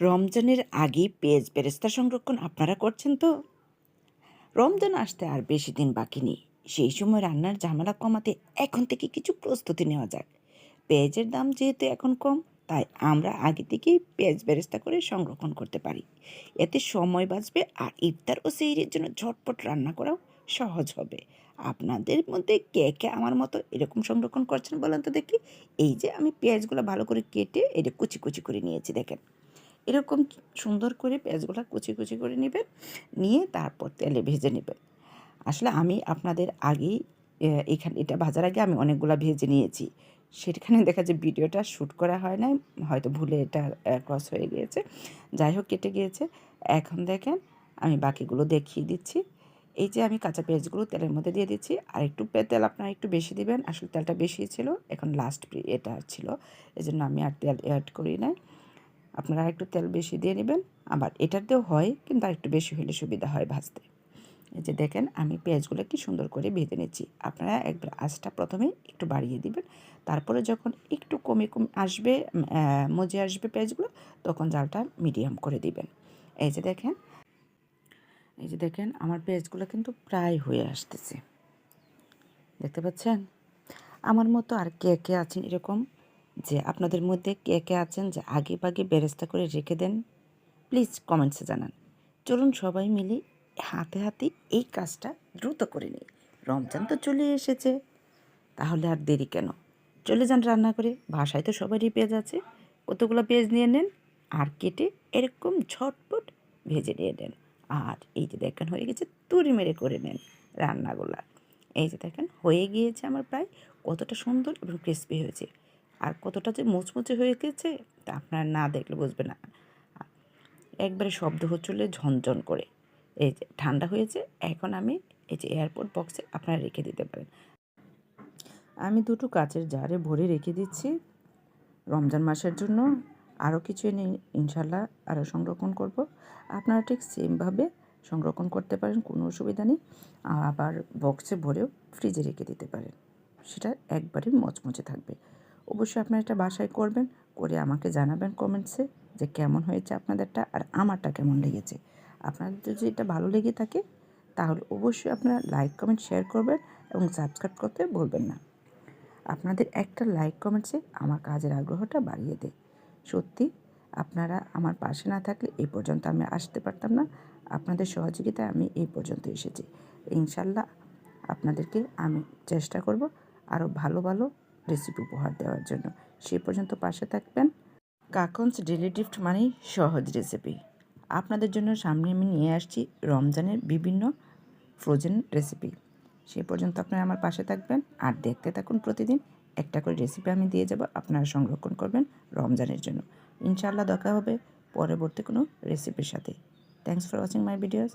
রমজানের আগে পেঁয়াজ বেরেস্তা সংরক্ষণ আপনারা করছেন তো? রমজান আসতে আর বেশি দিন বাকি নেই। সেই সময় রান্নার ঝামেলা কমাতে এখন থেকে কিছু প্রস্তুতি নেওয়া যাক। পেঁয়াজের দাম যেহেতু এখন কম, তাই আমরা আগে থেকেই পেঁয়াজ বেরেস্তা করে সংরক্ষণ করতে পারি। এতে সময় বাঁচবে আর ইফতার ও সেইরের জন্য ঝটপট রান্না করাও সহজ হবে। আপনাদের মধ্যে কে কে আমার মতো এরকম সংরক্ষণ করছেন বলেন তো দেখি। এই যে আমি পেঁয়াজগুলো ভালো করে কেটে এটা কুচি কুচি করে নিয়েছি, দেখেন। এরকম সুন্দর করে পেঁয়াজগুলো কুচি কুচি করে নেবেন নিয়ে তারপর তেলে ভেজে নেবেন আসলে আমি আপনাদের আগেই এখানে, এটা ভাজার আগে আমি অনেকগুলো ভেজে নিয়েছি। সেখানে দেখা যায় ভিডিওটা শ্যুট করা হয় নাই, হয়তো ভুলে এটা ক্রস হয়ে গিয়েছে। যাই হোক, কেটে গিয়েছে। এখন দেখেন, আমি বাকিগুলো দেখিয়ে দিচ্ছি। এই যে আমি কাঁচা পেঁয়াজগুলো তেলের মধ্যে দিয়ে দিচ্ছি। আর একটু তেল আপনারা একটু বেশি দিবেন। আসলে তেলটা বেশি ছিল। এখন লাস্ট এটা ছিল। এই জন্য আমি আর তেল অ্যাড করি নাই। আপনারা একটু তেল বেশি দিয়ে নেবেন। আবার এটাতেও হয়, কিন্তু একটু বেশি হলে সুবিধা হয় ভাজতে। এই যে দেখেন, আমি পেঁয়াজগুলো কি সুন্দর করে ভেজে নিচ্ছি। আপনারা একবার আঁচটা প্রথমে একটু বাড়িয়ে দিবেন। তারপরে যখন একটু কমে কমে আসবে মজে আসবে পেঁয়াজগুলো, তখন জালটা মিডিয়াম করে দিবেন। এই যে দেখেন, এই যে দেখেন, আমার পেঁয়াজগুলো কিন্তু প্রায় হয়ে আসতেছে। দেখতে পাচ্ছেন? আমার মতো আর কে কে আছেন এরকম? যে আপনাদের মধ্যে কে কে আছেন, যে আগে বাগে বেরেস্তা করে রেখে দেন প্লিজ কমেন্টসে জানান। চলুন সবাই মিলে হাতে হাতে এই কাজটা দ্রুত করে নিই। রমজান তো চলে এসেছে, তাহলে আর দেরি কেন? চলে যান রান্না করে, বাসায় তো সবারই পেঁয়াজ আছে, কতগুলো পেঁয়াজ নিয়ে নেন, আর কেটে এরকম ঝটপট ভেজে নিয়ে নেন। আর এই যে দেখেন, হয়ে গেছে তুরি মেরে করে নেন রান্নাগুলা। এই যে দেখেন, হয়ে গিয়েছে আমার প্রায় কতটা সুন্দর এবং ক্রিস্পি হয়েছে। আর কতটা যে মুচমুচে হয়ে গেছে তা আপনারা না দেখলে বুঝবে না। একবারে শব্দ হচ্ছিল ঝনঝন করে। এই যে ঠান্ডা হয়েছে, এখন আমি এই যে এয়ারপোর্ট বক্সে আপনারা রেখে দিতে পারেন। আমি দুটো কাচের জারে ভরে রেখে দিচ্ছি। রমজান মাসের জন্য আরও কিছু এনে ইনশাল্লাহ আরও সংরক্ষণ করব। আপনারা ঠিক সেমভাবে সংরক্ষণ করতে পারেন, কোনো অসুবিধা নেই। আবার বক্সে ভরেও ফ্রিজে রেখে দিতে পারেন। সেটা একবারে মচমচে থাকবে। অবশ্যই আপনারা এটা বাসায় করবেন, করে আমাকে জানাবেন কমেন্টসে যে কেমন হয়েছে আপনাদেরটা আর আমারটা কেমন লেগেছে। আপনাদের যদি এটা ভালো লেগে থাকে, তাহলে অবশ্যই আপনারা লাইক কমেন্ট শেয়ার করবেন এবং সাবস্ক্রাইব করতে ভুলবেন না। আপনাদের একটা লাইক কমেন্টসে আমার কাজের আগ্রহটা বাড়িয়ে দেয়। সত্যি, আপনারা আমার পাশে না থাকলে এই পর্যন্ত আমি আসতে পারতাম না। আপনাদের সহযোগিতায় আমি এই পর্যন্ত এসেছি। ইনশাল্লাহ আপনাদেরকে আমি চেষ্টা করব আরও ভালো ভালো রেসিপি উপহার দেওয়ার জন্য। সে পর্যন্ত পাশে থাকবেন। কাকনস ডেলি গিফট মানেই সহজ রেসিপি। আপনাদের জন্য সামনে আমি নিয়ে আসছি রমজানের বিভিন্ন ফ্রোজেন রেসিপি সে পর্যন্ত আপনারা আমার পাশে থাকবেন। আর দেখতে থাকুন প্রতিদিন একটা করে রেসিপি আমি দিয়ে যাব। আপনারা সংরক্ষণ করবেন রমজানের জন্য। ইনশাআল্লাহ দেখা হবে পরবর্তী কোনো রেসিপির সাথে। Thanks for watching my videos